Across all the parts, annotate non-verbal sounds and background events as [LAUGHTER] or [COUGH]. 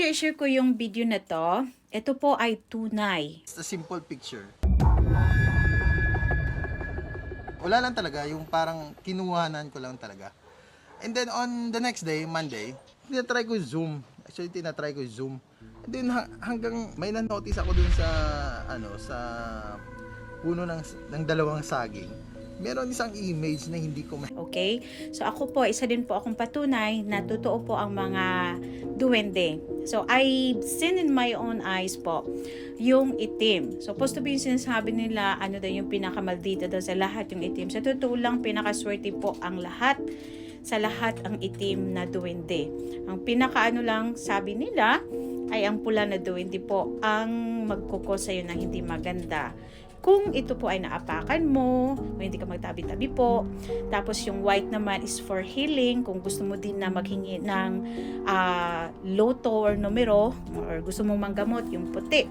nyo i-share ko yung video na to. Ito po ay tunay. It's a simple picture. Wala lang talaga, yung parang kinuhanan ko lang talaga. And then on the next day, Monday, tinatry ko Zoom. Actually, tinatry ko Zoom. And then ha- hanggang may na-notice ako dun sa ano sa puno ng ng dalawang saging. Meron isang image na hindi ko ma- Okay? So ako po, isa din po akong patunay na totoo po ang mga duwende. So I've seen in my own eyes po yung itim. So supposed to be yung sinasabi nila, ano daw yung pinakamaldita daw sa lahat yung itim. Sa totoo lang, pinakaswerte po ang lahat sa lahat ang itim na duwende. Ang pinakaano lang sabi nila ay ang pula na duwende po ang magkukos sa'yo ng hindi maganda. Kung ito po ay naapakan mo, o hindi ka magtabi-tabi po. Tapos yung white naman is for healing. Kung gusto mo din na maghingi ng ah, loto or numero, or gusto mong manggamot, yung puti.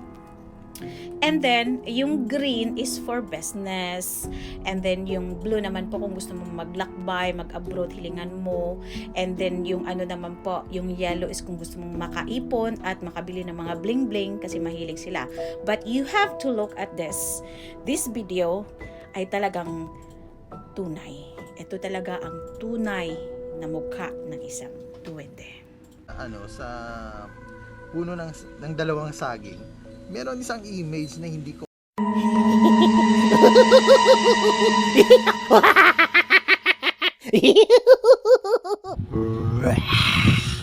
And then, yung green is for business. And then, yung blue naman po kung gusto mong maglakbay, mag-abroad, hilingan mo. And then, yung ano naman po, yung yellow is kung gusto mong makaipon at makabili ng mga bling-bling kasi mahilig sila. But you have to look at this. This video ay talagang tunay. Ito talaga ang tunay na mukha ng isang duwende. ano sa puno ng ng dalawang saging. Meron isang image na hindi ko [LAUGHS]